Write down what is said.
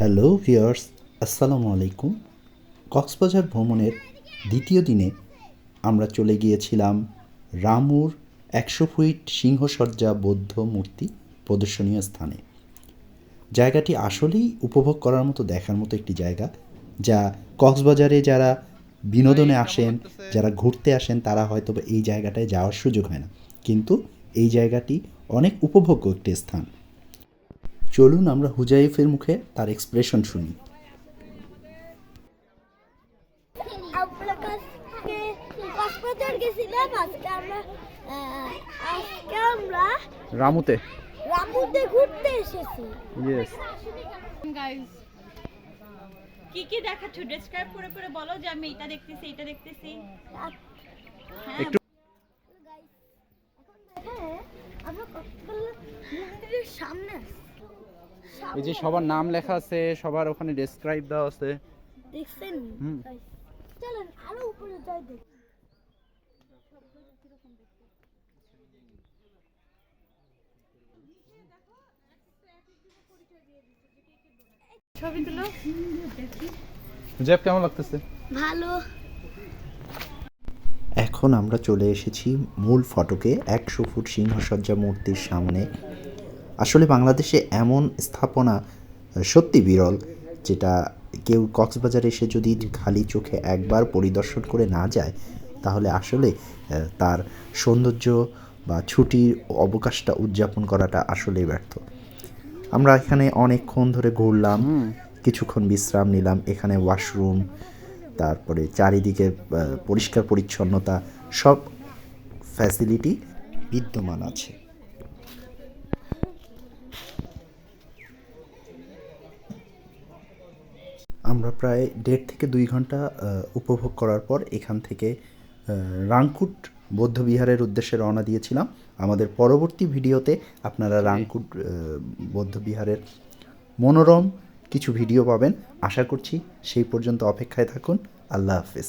Hello viewers আসসালামু আলাইকুম। কক্সবাজার ভ্রমণের দ্বিতীয় দিনে আমরা চলে গিয়েছিলাম রামুর একশো ফিট সিংহসজ্জা বৌদ্ধ মূর্তি প্রদর্শনীয় স্থানে। জায়গাটি আসলেই উপভোগ করার মতো দেখার মতো একটি জায়গা যা কক্সবাজারে যারা বিনোদনে আসেন যারা ঘুরতে আসেন তারা হয়তো এই জায়গাটায় যাওয়ার সুযোগ হয় না। কিন্তু এই জায়গাটি অনেক উপভোগ্য একটি স্থান। চলুন আমরা হুজাইফের মুখে তার এক্সপ্রেশন শুনি। রামুতে। রামুতে ঘুরতে এসেছি। ইয়েস গাইস কি কি দেখাচ্ছ? ডেসক্রাইব করে করে বলো যে আমি এটা দেখতেছি এটা দেখতেছি। হ্যাঁ। একটু আমরা কক্সবাজার মন্দিরের সামনে আছি। এই যে সবার নাম লেখা আছে সবার ওখানে ডেসক্রাইব দেওয়া আছে। দেখছেন? হুম। চলেন আরও উপরে যাই দেখ। ছবি তুলো জেব কেমন লাগতেছে? ভালো। এখন আমরা চলে এসেছি মূল ফটকে একশো ফুট সিংহসজ্জা মূর্তির সামনে। আসলে বাংলাদেশে এমন স্থাপনা সত্যি বিরল যেটা কেউ কক্সবাজারে এসে যদি খালি চোখে একবার পরিদর্শন করে না যায় তাহলে আসলে তার সৌন্দর্য বা ছুটির অবকাশটা উদযাপন করাটা আসলেই ব্যর্থ। আমরা এখানে অনেকক্ষণ ধরে ঘুরলাম কিছুক্ষণ বিশ্রাম নিলাম এখানে ওয়াশরুম তারপরে চারিদিকে পরিষ্কার পরিচ্ছন্নতা সব ফ্যাসিলিটি বিদ্যমান আছে। প্রায় দেড় থেকে দুই ঘণ্টা উপভোগ করার পর এখান থেকে রাংকুট বৌদ্ধবিহারের উদ্দেশ্যে রওনা দিয়েছিলাম। আমাদের পরবর্তী ভিডিওতে আপনারা রাংকুট বৌদ্ধবিহারের মনোরম কিছু ভিডিও পাবেন। আশা করছি সেই পর্যন্ত অপেক্ষায় থাকুন। আল্লাহ হাফিজ।